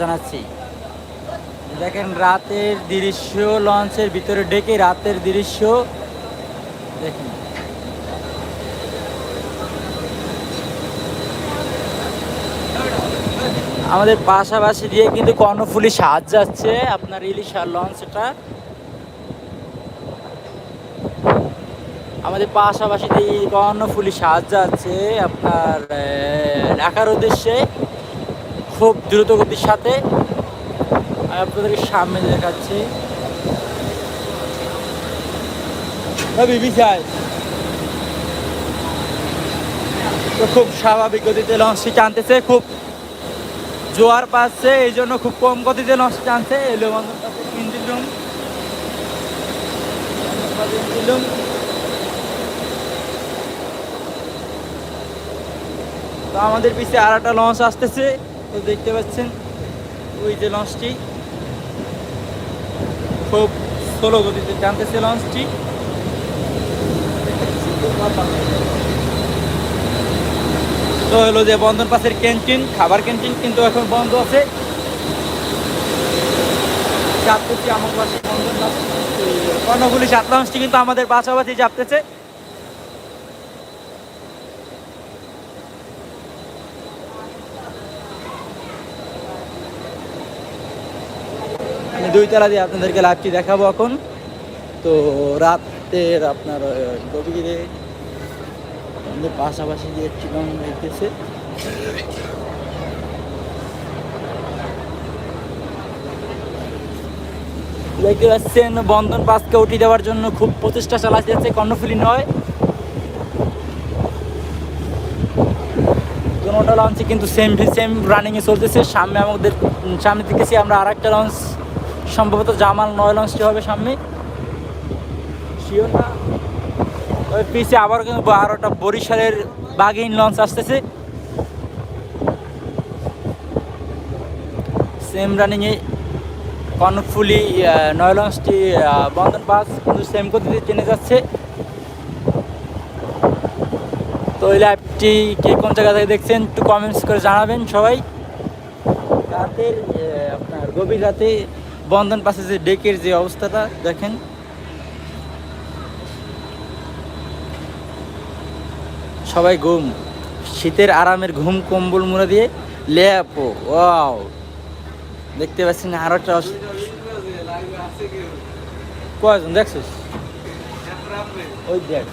জানাচ্ছি। দেখেন রাতের দৃশ্য লঞ্চের ভিতরে ডেকে রাতের দৃশ্য দেখেন। আমাদের পাশাপাশি দিয়ে কিন্তু কর্ণফুলি সাজ যাচ্ছে আপনার ইলিশা লঞ্চটা। আমাদের পাশাপাশি দিয়ে কর্ণফুলি সাজ যাচ্ছে আপনার ঢাকার উদ্দেশ্যে। খুব দ্রুত গতির সাথে আমি আপনাদেরকে সামনে দেখাচ্ছি। তো খুব স্বাভাবিক গতিতে লঞ্চটি টানতেছে, খুব জোয়ার পাচ্ছে, এই জন্য খুব কম গতিতে লঞ্চ টানছে। এলো তো আমাদের পিছিয়ে আর একটা লঞ্চ আসতেছে। তো দেখতে পাচ্ছেন, ওই যে লঞ্চটি খুব স্লো গতিতে টানতেছে লঞ্চটি তো হলো যে বন্ধন পাশের ক্যান্টিন খাবার ক্যান্টিন কিন্তু এখন বন্ধ আছে। চাপতেছি আমার পাশে বন্ধন কর্ণগুলি সাত লঞ্চটি কিন্তু আমাদের পাশাপাশি চাপতেছে। আমি দুই তালা দিয়ে আপনাদেরকে লাইভটি দেখাবো এখন। তো রাতের আপনার গভীরে পাশাপাশি যে একটি লঞ্চ দেখতেছে দেখতে পাচ্ছেন, বন্ধন পাসকে উঠি দেওয়ার জন্য খুব প্রচেষ্টা চালাতে যাচ্ছে কর্ণফুলি নয়। দুটা লঞ্চে কিন্তু সেম সেম রানিংয়ে চলতেছে। সামনে আমাদের সামনে দেখতেছি আমরা আর একটা লঞ্চ সম্ভবত জামাল নয় লঞ্চটি হবে সামনে। ওই পিছে আবার কিন্তু বারোটা বরিশালের বাগিন লঞ্চ আসতেছে। সেম রানিংয়ে কর্ণফুলি নয় লঞ্চটি বন্ধন পাস কিন্তু সেম গতিতে টেনে যাচ্ছে। তো এই লাইভটি কে কোন জায়গা থেকে দেখছেন একটু কমেন্টস করে জানাবেন সবাই। রাতের আপনার গভীর রাতে বন্ধন পাশে যে ডেকের যে অবস্থাটা, দেখেন। সবাই ঘুম। শীতের আরামের ঘুম কম্বল মুড়ে দিয়ে লেপো, ওয়াও। দেখতে পাচ্ছেন আরও একটা কয়জন, দেখছিস? ওই দেখ।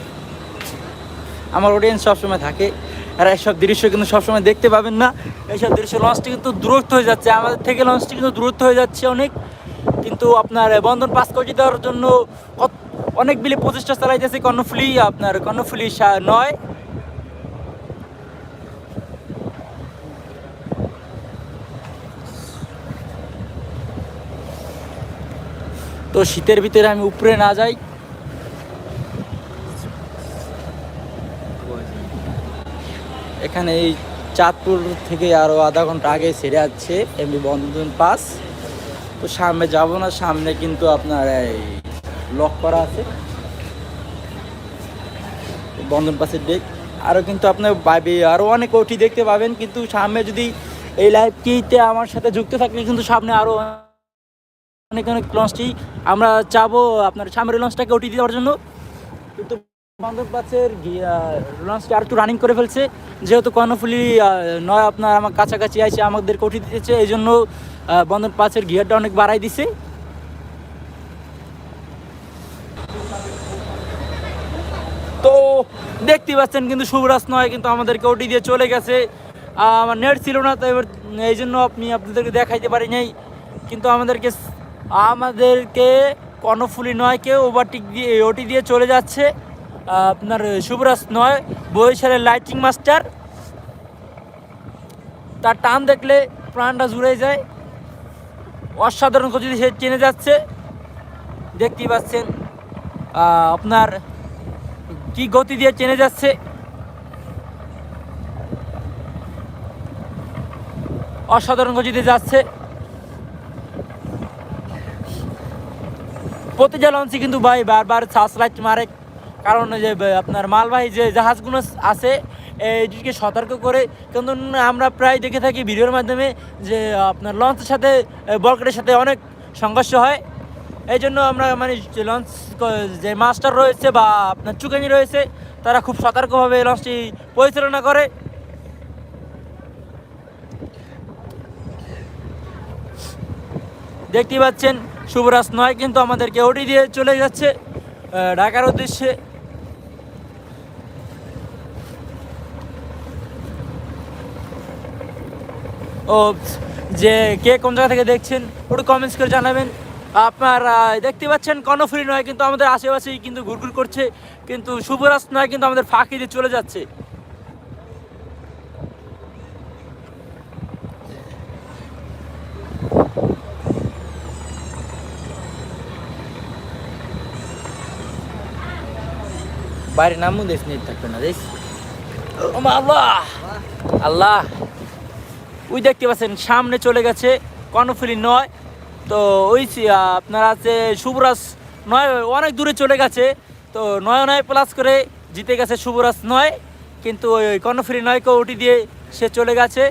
আমার অডিয়েন্স সবসময় থাকে, আর এইসব দৃশ্য কিন্তু সবসময় দেখতে পাবেন না। এইসব দৃশ্য লঞ্চটি কিন্তু দূরত্ব হয়ে যাচ্ছে। আমাদের থেকে লঞ্চটি কিন্তু দূরত্ব হয়ে যাচ্ছে অনেক। কিন্তু আপনার বন্ধন পাস করে দেওয়ার জন্য অনেক বিলি প্রচেষ্টা চালাইতেছে কর্ণফুলি, আপনার কর্ণফুলি নয়। তো শীতের ভিতরে আমি উপরে না যাই। এখানে এই চাঁদপুর থেকে আরও আধা ঘণ্টা আগে ছেড়ে যাচ্ছে এমনি বন্ধন পাস। তো সামনে যাব না, সামনে কিন্তু আপনার এই লক করা আছে। বন্ধন পাসের ডেক আরও কিন্তু আপনার পাবে আরও অনেক ওটি দেখতে পাবেন, কিন্তু সামনে যদি এই লাইভটিতে আমার সাথে যুক্ত থাকলে কিন্তু সামনে আরও অনেক অনেক লঞ্চটি আমরা চাবো আপনার সামনের লঞ্চটাকে ওটি দেওয়ার জন্য। কিন্তু বন্ধন পাসের লঞ্চটি আর একটু রানিং করে ফেলছে। যেহেতু কর্ণফুলি নয় আপনার আমার কাছাকাছি আছে আমাদের ওটি দিতেছে, এই জন্য বন্ধন পাসের গিয়ারটা অনেক বাড়াই দিছে। তো দেখতে পাচ্ছেন কিন্তু শুভরাজ নয়, কিন্তু আমাদেরকে ওটি দিয়ে চলে গেছে। আমার নেট ছিল না, তো এবার এই জন্য আপনি আপনাদেরকে দেখাইতে পারি নাই। কিন্তু আমাদেরকে আমাদেরকে কর্ণফুলি নয়কে ওভারটিক দিয়ে ওটি দিয়ে চলে যাচ্ছে। আপনার শুভরাজ নয়, বরিশালের লাইটিং মাস্টার তার টান দেখলে প্রাণটা জুড়ে যায়। অসাধারণ গতিতে সে চেনে যাচ্ছে। দেখতেই পাচ্ছেন আপনার কি গতি দিয়ে চেনে যাচ্ছে। অসাধারণ গতিতে যাচ্ছে। প্রতিটা লঞ্চে কিন্তু ভাই বারবার সার্চ লাইট মারে। কারণ যে আপনার মালবাহী যে জাহাজগুলো আছে এইটিকে সতর্ক করে কিন্তু আমরা প্রায় দেখে থাকি ভিডিওর মাধ্যমে যে, আপনার লঞ্চের সাথে বলকেটের সাথে অনেক সংঘর্ষ হয়। এই জন্য আমরা মানে লঞ্চ যে মাস্টার রয়েছে বা আপনার চুকানি রয়েছে, তারা খুব সতর্কভাবে লঞ্চটি পরিচালনা করে। দেখতেই পাচ্ছেন, শুভরাজ নয় কিন্তু আমাদেরকে ওটি দিয়ে চলে যাচ্ছে ঢাকার উদ্দেশ্যে। ও যে কে কোন জায়গা থেকে দেখছেন, একটু কমেন্টস করে জানাবেন। আপনার দেখতে পাচ্ছেন কর্ণফুলি নয়, কিন্তু আমাদের আশেপাশেই কিন্তু ঘুরঘুর করছে, কিন্তু শুভরাজ নয়, কিন্তু আমাদের ফাঁকি দিয়ে চলে যাচ্ছে। বাইরে নামও দেশ নেট থাকবে না দেশ আল্লাহ! আল্লাহ! ওই দেখতে পাচ্ছেন, সামনে চলে গেছে কর্ণফুলি নয়। তো ওই আপনার আছে শুভরাজ নয়, অনেক দূরে চলে গেছে। তো নয় নয় প্লাস করে জিতে গেছে শুভরাজ নয়, কিন্তু ওই কর্ণফুলি নয়কে ওটি দিয়ে সে চলে গেছে।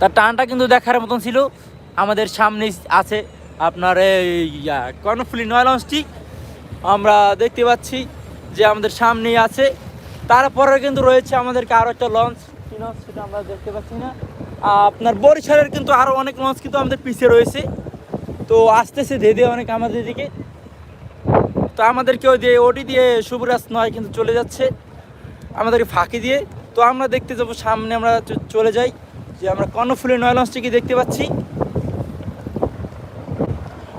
তার টানটা কিন্তু দেখার মতন ছিল। আমাদের সামনে আছে আপনার এই কর্ণফুলি নয় লঞ্চটি আমরা দেখতে পাচ্ছি যে আমাদের সামনেই আছে। তারপরে কিন্তু রয়েছে আমাদেরকে আরও একটা লঞ্চ কি লঞ্চ সেটা আমরা দেখতে পাচ্ছি না। আপনার বরিশালের কিন্তু আরও অনেক লঞ্চ কিন্তু আমাদের পিছিয়ে রয়েছে। তো আসতেছে ধীরে অনেক আমাদের দিকে। তো আমাদেরকে ওই দিয়ে ওটি দিয়ে শুভরাজ নয় কিন্তু চলে যাচ্ছে। আমাদেরকে ফাঁকি দিয়ে। তো আমরা দেখতে যাব সামনে আমরা চলে যাই। যে আমরা কর্ণফুলি নয় লঞ্চটিকে দেখতে পাচ্ছি?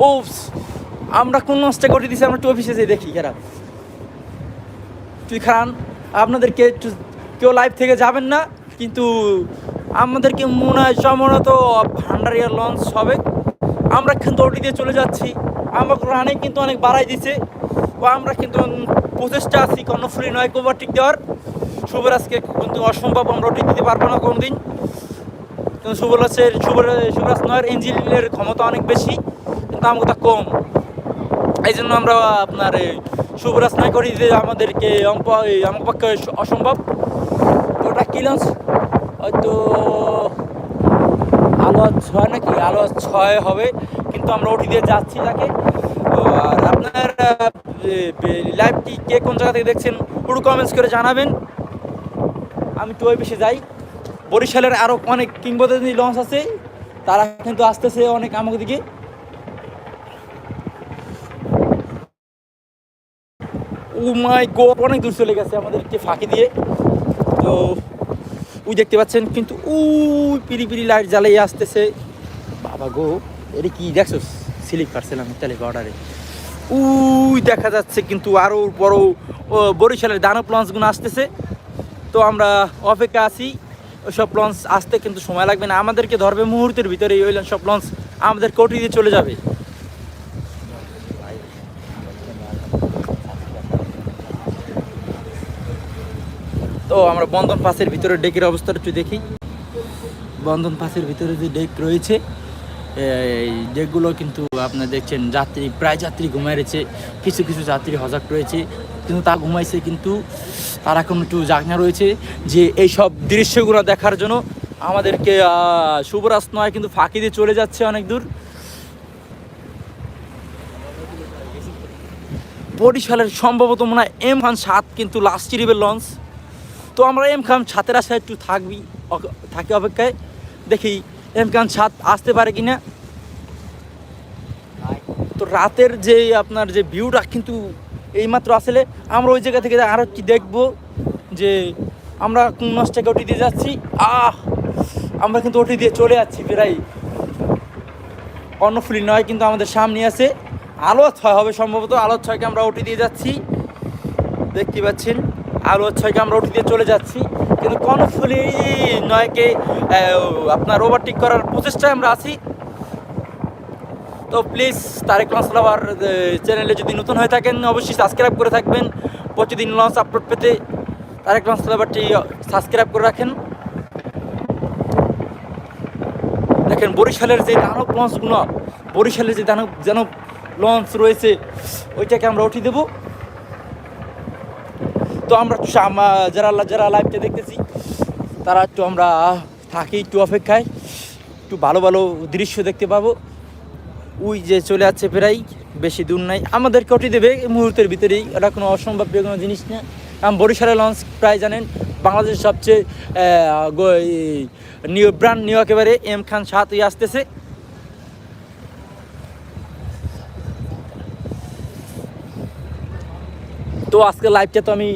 ও আমরা কোন লঞ্চটা করে দিছি, আমরা একটু অফিসে যেয়ে দেখি খারাপ তুই খান আপনাদেরকে একটু কেউ লাইভ থেকে যাবেন না, কিন্তু আমাদেরকে মনে হয় সম্ভবত ভান্ডারিয়ার লঞ্চ হবে। আমরা কিন্তু ওটি দিয়ে চলে যাচ্ছি। আমার রানে কিন্তু অনেক বাড়াই দিছে। ও, আমরা কিন্তু প্রচেষ্টা আছি কর্ণফুলি নয় ওভারটেক দেওয়ার। শুভরাজকে কিন্তু অসম্ভব, আমরা ওটি দিতে পারব না কোনো দিন কিন্তু শুভরাজের শুভরাজ শুভরাজ নয়ের ইঞ্জিনের ক্ষমতা অনেক বেশি, কিন্তু আমাকে কম। এই জন্য আমরা আপনার শুভরাজ নয় করে দিতে আমাদেরকে আমার পক্ষে অসম্ভব। ওটা কি লঞ্চ হয়তো আলো ছয় নাকি? আলো ছয় হবে। কিন্তু আমরা ওটি দিয়ে যাচ্ছি তাকে। আর আপনার লাইভটি কে কোন জায়গা থেকে দেখছেন একটু কমেন্টস করে জানাবেন। আমি টু বেশি যাই। বরিশালের আরও অনেক কিংবদন্তি লঞ্চ আছে। তারা কিন্তু আসতেছে অনেক আমাকে দিকে। মাই গড অনেক দূর চলে গেছে আমাদেরকে ফাঁকি দিয়ে। তো ওই দেখতে পাচ্ছেন, কিন্তু উই পিড়ি পিড়ি লাইট জ্বালিয়ে আসতেছে। বাবা গো, এটা কি দেখছ? স্লিপ কাটছিলাম তাহলে অর্ডারে উই দেখা যাচ্ছে কিন্তু আরও বড় বরিশালের দানব লঞ্চগুলো আসতেছে। তো আমরা অপেক্ষা আছি ওইসব লঞ্চ আসতে কিন্তু সময় লাগবে না। আমাদেরকে ধরবে মুহূর্তের ভিতরে ওই সব লঞ্চ আমাদের কোটি দিয়ে চলে যাবে। তো আমরা বন্ধন পাসের ভিতরে ডেকের অবস্থাটা একটু দেখি। বন্ধন পাসের ভিতরে যে ডেক রয়েছে, এই ডেকগুলো কিন্তু আপনার দেখছেন, যাত্রী, প্রায় যাত্রী ঘুমায় রয়েছে, কিছু কিছু যাত্রী হজাক রয়েছে, কিন্তু তা ঘুমাইছে কিন্তু তারা এখন একটু জাগনা রয়েছে যে এই সব দৃশ্যগুলো দেখার জন্য আমাদেরকে শুভরাজ নয় কিন্তু ফাঁকি দিয়ে চলে যাচ্ছে অনেক দূর। বরিশালের সম্ভবত মনে হয় এম খান সাত কিন্তু লাস্ট রিবের লঞ্চ। তো আমরা এম খান ছাতের আশায় একটু থাকবি থাকি অপেক্ষায়। দেখি এম খান সাত আসতে পারে কি না তো রাতের যে আপনার যে ভিউটা কিন্তু এইমাত্র আসলে, আমরা ওই জায়গা থেকে আরও কি দেখব যে আমরা কোন মাছটাকে ওটি দিয়ে যাচ্ছি। আহ! আমরা কিন্তু ওটি দিয়ে চলে যাচ্ছি প্রায়। কর্ণফুলি নয়, কিন্তু আমাদের সামনে আছে। আলো ছয় হবে সম্ভবত আলো ছয়কে আমরা ওটি দিয়ে যাচ্ছি। দেখতে পাচ্ছেন। আলো ছয়কে আমরা ওটি দিয়ে চলে যাচ্ছি। কিন্তু কর্ণফুলি নয়কে আপনার ওভারটেক করার প্রচেষ্টায় আমরা আছি। তো প্লিজ তারেক লঞ্চ লাভার চ্যানেলে যদি নতুন হয়ে থাকেন, অবশ্যই সাবস্ক্রাইব করে থাকবেন। প্রতিদিন লঞ্চ আপলোড পেতে তারেক লঞ্চ লাভারটি সাবস্ক্রাইব করে রাখেন। দেখেন, বরিশালের যে দানব লঞ্চগুলো বরিশালের যে যেন যেন লঞ্চ রয়েছে, ওইটাকে আমরা উঠিয়ে দেবো। তো আমরা যারা যারা লাইভটা দেখতেছি, তারা একটু আমরা থাকি একটু অপেক্ষায়, একটু ভালো ভালো দৃশ্য দেখতে পাবো। ওই যে চলে যাচ্ছে প্রায়, বেশি দূর নাই। আমাদের ওটি দেবে মুহূর্তের ভিতরেই। এটা কোনো অসম্ভব কোনো জিনিস না। কারণ বরিশালের লঞ্চ প্রায় জানেন, বাংলাদেশের সবচেয়ে নিউ ব্র্যান্ড নিউ একেবারে এম খান সাতই আসতেছে। তো আজকে লাইভটা তো আমি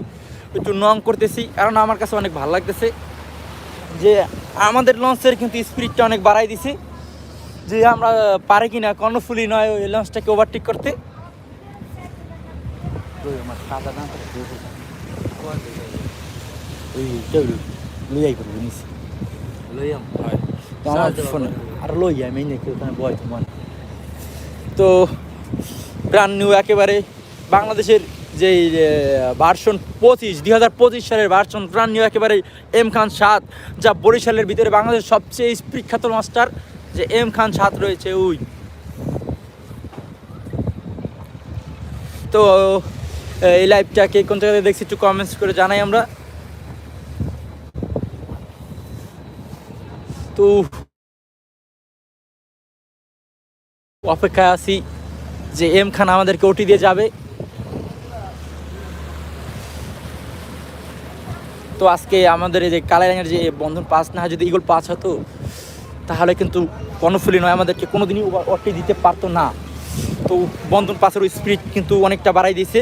একটু নং করতেছি কারণ আমার কাছে অনেক ভালো লাগতেছে যে আমাদের লঞ্চের কিন্তু স্পিডটা অনেক বাড়াই দিছে যে আমরা পারে কিনা কর্ণফুলি নয় ওই লঞ্চটাকে ওভারটেক করতে। না তো ব্রান্ড নিউ একেবারে বাংলাদেশের যে ভার্সন পঁচিশ দুই হাজার পঁচিশ সালের ভার্সন ব্রান্ড নিউ একেবারে এম খান সাত যা বরিশালের ভিতরে বাংলাদেশের সবচেয়ে বিখ্যাত মাস্টার, যে এম খান সাত রয়েছে ওই তো এই লাইভটাকে কোন জায়গাতে দেখছি একটু কমেন্টস করে জানাই আমরা। তো, অপেক্ষায় আছি যে এম খান আমাদেরকে ওটি দিয়ে যাবে। তো আজকে আমাদের এই যে কালাইরাঙের যে বন্ধন পাস না হয় যদি ইগল পাস হতো তাহলে কিন্তু কর্ণফুলি নয়, আমাদেরকে কোনো কোনোদিনই ওটি দিতে পারতো না। তো বন্ধন পাসের ওই স্পিড কিন্তু অনেকটা বাড়াই দিয়েছে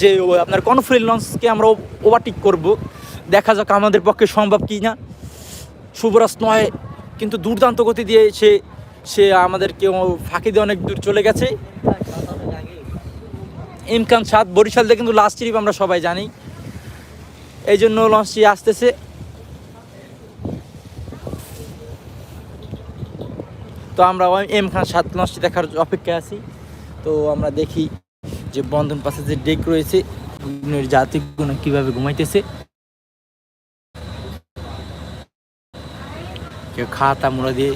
যে আপনার কর্ণফুলি লঞ্চকে আমরা ওভারটেক করব। দেখা যাক আমাদের পক্ষে সম্ভব কি না শুভরাজ নয়, কিন্তু দুর্দান্ত গতি দিয়ে সে সে আমাদেরকে ফাঁকি দিয়ে অনেক দূর চলে গেছে। ইমকান সাদ, বরিশাল দিয়ে কিন্তু লাস্ট ট্রিপ আমরা সবাই জানি। এই জন্য লঞ্চটি আসতেছে। তো আমরা এম খান সাত লঞ্চটি দেখার অপেক্ষায় আছি। তো আমরা দেখি যে বন্ধন পাশে যে ডেক রয়েছে জাতিগুলো কীভাবে ঘুমাইতেছে। কেউ খাতা মুড়ে দিয়ে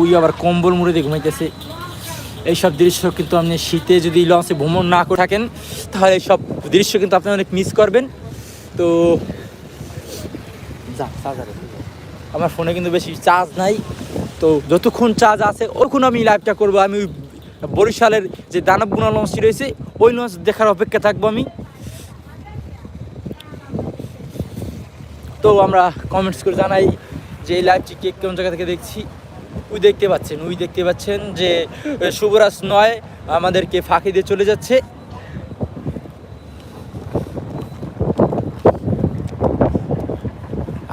ওই আবার কম্বল মুড়ে দিয়ে ঘুমাইতেছে। এইসব দৃশ্য কিন্তু আপনি শীতে যদি লঞ্চে ভ্রমণ না করে থাকেন, তাহলে এইসব দৃশ্য কিন্তু আপনি অনেক মিস করবেন। তো আমার ফোনে কিন্তু বেশি চার্জ নাই। তো যতক্ষণ চার্জ আছে ওইক্ষণ আমি লাইভটা করব। আমি বরিশালের যে দানবগুনা লঞ্চটি রয়েছে, ওই লঞ্চ দেখার অপেক্ষা থাকব আমি। তো আমরা কমেন্টস করে জানাই যে এই লাইভটি কে, কোন জায়গা থেকে দেখছি। ওই দেখতে পাচ্ছেন ওই দেখতে পাচ্ছেন যে শুভরাজ নয় আমাদেরকে ফাঁকি দিয়ে চলে যাচ্ছে।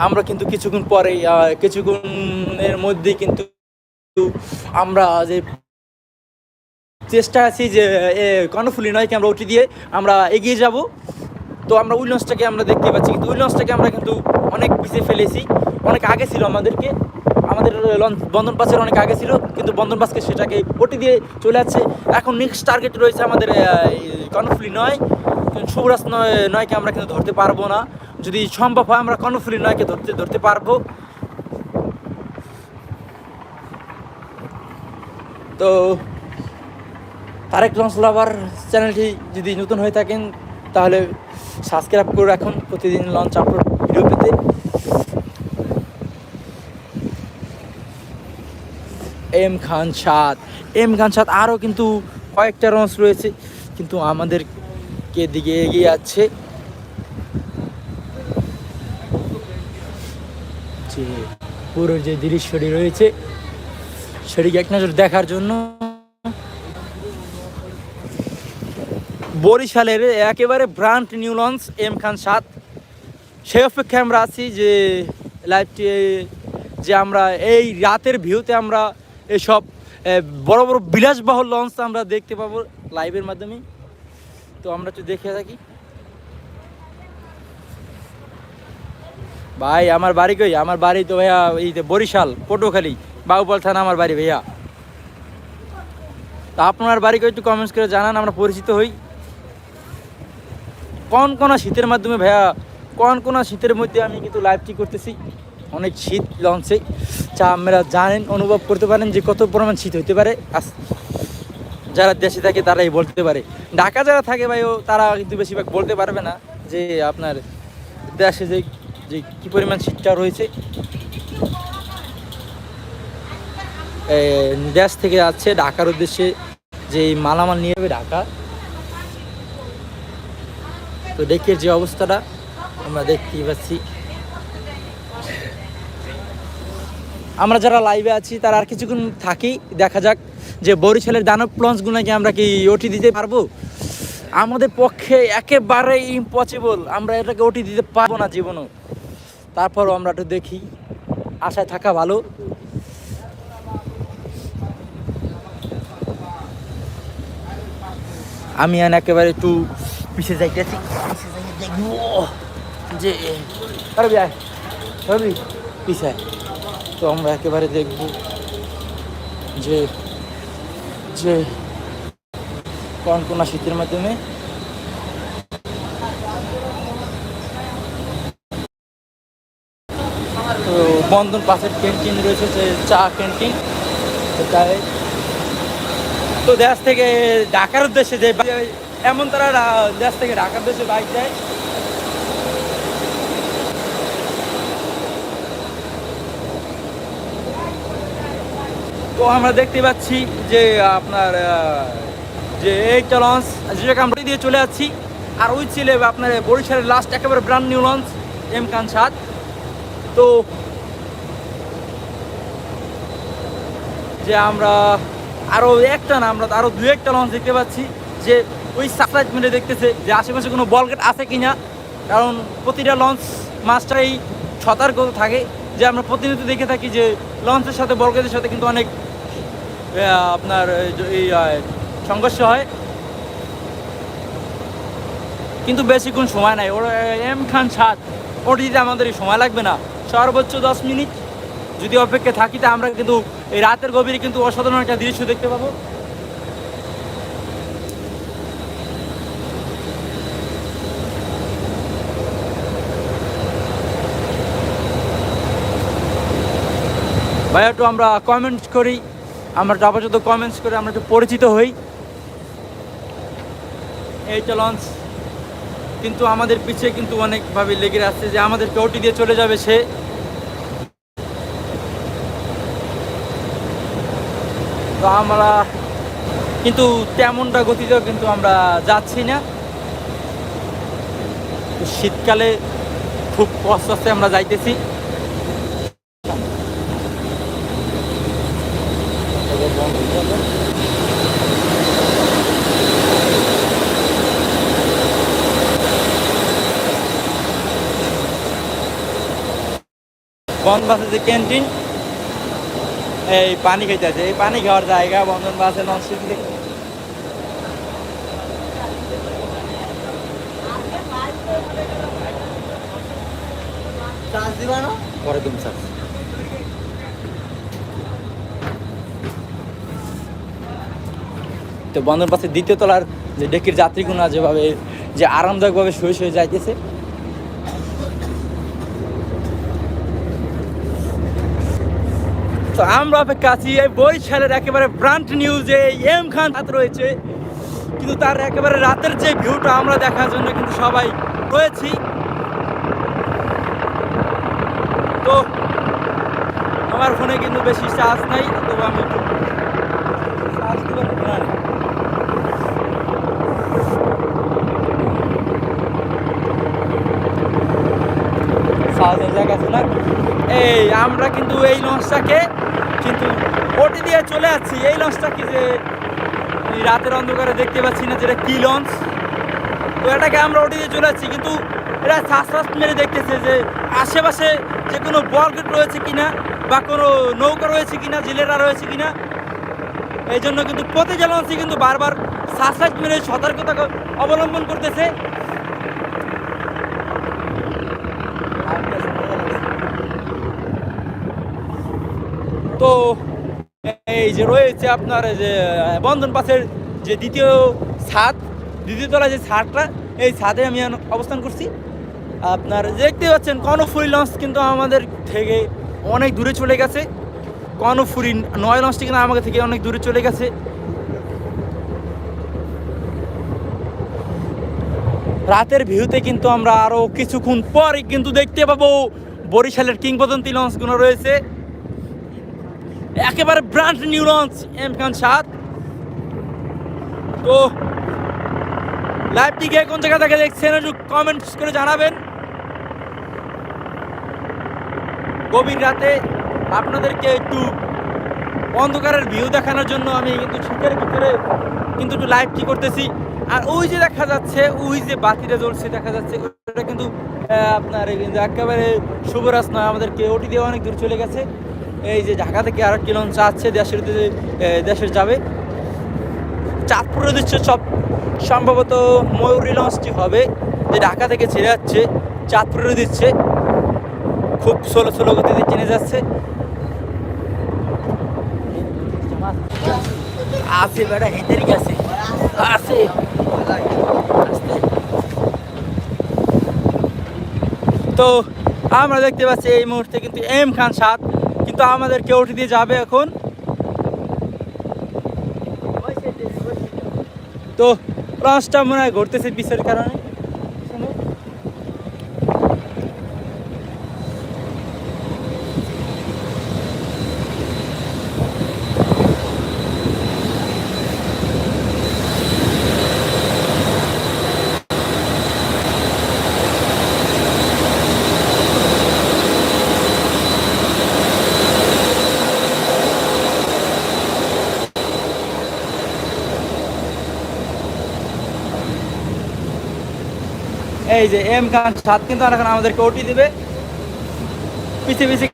আমরা কিন্তু কিছুক্ষণ আহ, কিছুক্ষণের মধ্যেই কিন্তু আমরা যে চেষ্টা আছি যে কর্ণফুলি নয়কে আমরা ওটি দিয়ে আমরা এগিয়ে যাব। তো আমরা ওই লঞ্চটাকে আমরা দেখতে পাচ্ছি কিন্তু ওই লঞ্চটাকে আমরা কিন্তু অনেক পিছিয়ে ফেলেছি অনেক আগে ছিল আমাদেরকে। আমাদের বন্ধন পাসের অনেক আগে ছিল, কিন্তু বন্ধন পাসকে সেটাকে ওটি দিয়ে চলে যাচ্ছে। এখন নেক্সট টার্গেট রয়েছে আমাদের কর্ণফুলি নয়। শুভরাজ নয়, নয়কে আমরা কিন্তু ধরতে পারব না। যদি সম্ভব হয়, আমরা কর্ণফুলি নয়কে ধরতে ধরতে পারব। তো তারেক লঞ্চ লাভার চ্যানেলটি যদি নতুন হয়ে থাকেন, তাহলে সাবস্ক্রাইব করে রাখুন প্রতিদিন লঞ্চ আপলোড ভিডিও পেতে। এম খান সাত এম খান সাত আরও কিন্তু কয়েকটা লঞ্চ রয়েছে, কিন্তু আমাদেরকে দিকে এগিয়ে যাচ্ছে। যে পুরো যে দৃশ্যটি রয়েছে, সেটিকে এক নজর দেখার জন্য বরিশালের একেবারে brand new launch M Khan সাত সে অপেক্ষায় আমরা আছি যে লাইভটি যে আমরা এই রাতের ভিউতে আমরা এসব বড় বড় বিলাসবহুল লঞ্চ আমরা দেখতে পাবো লাইভের মাধ্যমে। তো আমরা একটু দেখে থাকি। ভাই, আমার বাড়ি কই? আমার বাড়ি তো ভাইয়া এই বরিশাল পটুখালী বাবুপাল থানা আমার বাড়ি ভাইয়া। তা আপনার বাড়ি কই একটু কমেন্টস করে জানান, আমরা পরিচিত হই। কোন কোন শীতের মাধ্যমে ভাইয়া, কোন কোন শীতের মধ্যে আমি কিন্তু লাইভটি করতেছি। অনেক শীত লঞ্চে। যা আপনারা জানেন, অনুভব করতে পারেন যে কত পরিমাণ শীত হতে পারে। যারা দেশে থাকে তারাই বলতে পারে। ঢাকা যারা থাকে ভাই ও তারা কিন্তু বেশিরভাগ বলতে পারবে না যে আপনার দেশে যে যে কী পরিমাণ শীতটা রয়েছে। দেশ থেকে যাচ্ছে ঢাকার উদ্দেশ্যে যে মালামাল নিয়ে যাবে ঢাকা। তো ডেকের যে অবস্থাটা, আমরা দেখতেই পাচ্ছি। আমরা যারা লাইভে আছি, তারা আর কিছুক্ষণ থাকি, দেখা যাক যে বরিশালের দানব প্লঞ্চগুলোকে আমরা কি ওটি দিতে পারব? আমাদের পক্ষে একেবারে ইম্পসিবল আমরা এটাকে ওটি দিতে পারব না জীবনও। তারপরও আমরা একটু দেখি, আশায় থাকা ভালো। আমি এখন একেবারে একটু পিছিয়ে যাইতেছি পিছিয়ে যাইতে দেখব। যে পারবি আয়। পিছায় তো আমরা একেবারে দেখব যে যে কনকনা শীতের মাধ্যমে তো বন্ধন পাশের ক্যান্টিন রয়েছে, যে চা ক্যান্টিন তাই। তো দেশ থেকে ঢাকার উদ্দেশ্যে যে এমন তারা দেশ থেকে ঢাকার উদ্দেশ্যে বাইক যায় তো আমরা দেখতে পাচ্ছি যে আপনার যে এইটা লঞ্চ যেটাকে আমরা দিয়ে চলে যাচ্ছি। আর ওই ছিল আপনার বরিশালের লাস্ট একেবারে brand new launch M Khan সাদ তো যে আমরা আরও একটা না, আমরা আরও দু একটা লঞ্চ দেখতে পাচ্ছি, যে ওই সাপ্লাইট মিলে দেখতেছে যে আশেপাশে কোনো বলগেট আছে কি না কারণ প্রতিটা লঞ্চ মাস্টারই সতর্ক থাকে। যে আমরা প্রতিনিয়ত দেখে থাকি যে লঞ্চের সাথে বলগেটের সাথে কিন্তু অনেক আপনার এই সংঘর্ষ হয়। কিন্তু বেশিক্ষণ সময় নাই। ওরা, এম খান সাত ওটিতে আমাদের এই সময় লাগবে না। সর্বোচ্চ দশ মিনিট যদি অপেক্ষা থাকি, তা আমরা কিন্তু এই রাতের গভীরে কিন্তু অসাধারণ একটা দৃশ্য দেখতে পাবো। ভাই, একটু আমরা কমেন্টস করি, আমরা আপাতত কমেন্টস করে আমরা একটু পরিচিত হই। এইটা লঞ্চ কিন্তু আমাদের পিছিয়ে কিন্তু অনেকভাবে লেগে আসছে যে আমাদের ওটি দিয়ে চলে যাবে সে। তো আমরা কিন্তু তেমনটা গতিতেও কিন্তু আমরা যাচ্ছি না। শীতকালে খুব কষ্ট আমরা যাইতেছি। বন্ধ বাসে যে ক্যান্টিন এই পানি খাইতে আছে এই পানি খাওয়ার জায়গা বন্ধন বাসে পরে স্যার তো বন্ধন পাশে দ্বিতীয় তলার যে ডেকের যাত্রীগুলো যেভাবে যে আরামদায়কভাবে শুয়ে শুয়ে যাইতেছে আমরা অপেক্ষা আছি এই বরিশালের একেবারে ব্রান্ড নিউজে এম খান হাত রয়েছে। কিন্তু তার একেবারে রাতের যে ভিউটা আমরা দেখার জন্য কিন্তু সবাই রয়েছি। তো আমার ফোনে কিন্তু বেশি চার্জ নাই, তবু আমি চার্জ না। এই, আমরা কিন্তু এই লঞ্চটাকে ওটি দিয়ে চলে যাচ্ছি এই লঞ্চটা কি যে রাতের অন্ধকারে দেখতে পাচ্ছি না যেটা কি লঞ্চ? তো এটাকে আমরা ওটি দিয়ে চলে যাচ্ছি কিন্তু এরা শ্বাস মেরে দেখতেছে যে আশেপাশে যে কোনো বলগেট রয়েছে কিনা বা কোনো নৌকা রয়েছে কিনা, জেলেরা রয়েছে কিনা, এই জন্য কিন্তু প্রতিটা লঞ্চই কিন্তু বারবার শ্বাস মেরে সতর্কতা অবলম্বন করতেছে। তো যে রয়েছে আপনার যে বন্ধন পাশের যে দ্বিতীয় ছাদ, দ্বিতীয় তলায় যে ছাদটা, এই ছাদে আমি অবস্থান করছি। আপনার দেখতে পাচ্ছেন, কর্ণফুলি লঞ্চ কিন্তু আমাদের থেকে অনেক দূরে চলে গেছে। কর্ণফুলি নয় লঞ্চটি কিন্তু আমাদের থেকে অনেক দূরে চলে গেছে। রাতের ভিউতে কিন্তু আমরা আরও কিছুক্ষণ পরে কিন্তু দেখতে পাবো বরিশালের কিংবদন্তি লঞ্চগুলো রয়েছে। একেবারে brand new launch M Khan সাত। তো লাইভটিকে কোন জায়গা থেকে দেখছেন একটু কমেন্টস করে জানাবেন। গভীর রাতে আপনাদেরকে একটু অন্ধকারের ভিউ দেখানোর জন্য আমি কিন্তু শীতের ভিতরে কিন্তু একটু লাইভটি করতেছি। আর ওই যে দেখা যাচ্ছে, ওই যে বাতিটা জ্বলছে, দেখা যাচ্ছে ওটা কিন্তু আপনার একেবারে শুভরাজ নয়, আমাদেরকে ওটি দিয়ে অনেক দূর চলে গেছে। এই যে ঢাকা থেকে আর একটি লঞ্চ আছে, দেশের দেশের যাবে। চাঁদপুরে দিচ্ছে সব, সম্ভবত ময়ূরী লঞ্চটি হবে, যে ঢাকা থেকে ছেড়ে যাচ্ছে, চাঁদপুরে দিচ্ছে। খুব স্লো স্লো গতিতে চিনে যাচ্ছে। আছে বেটা হেঁটেরই আছে। আছে। তো আমরা দেখতে পাচ্ছি এই মুহূর্তে কিন্তু এম খান সাত। কিন্তু আমাদের কেউ উঠে দিয়ে যাবে এখন। তো রাস্তা মনে হয় ঘুরতেছে পিসের কারণে। এই যে এম খান সাত কিন্তু আর এখন আমাদেরকে ওটি দিবে। পিছিয়ে পিছিয়ে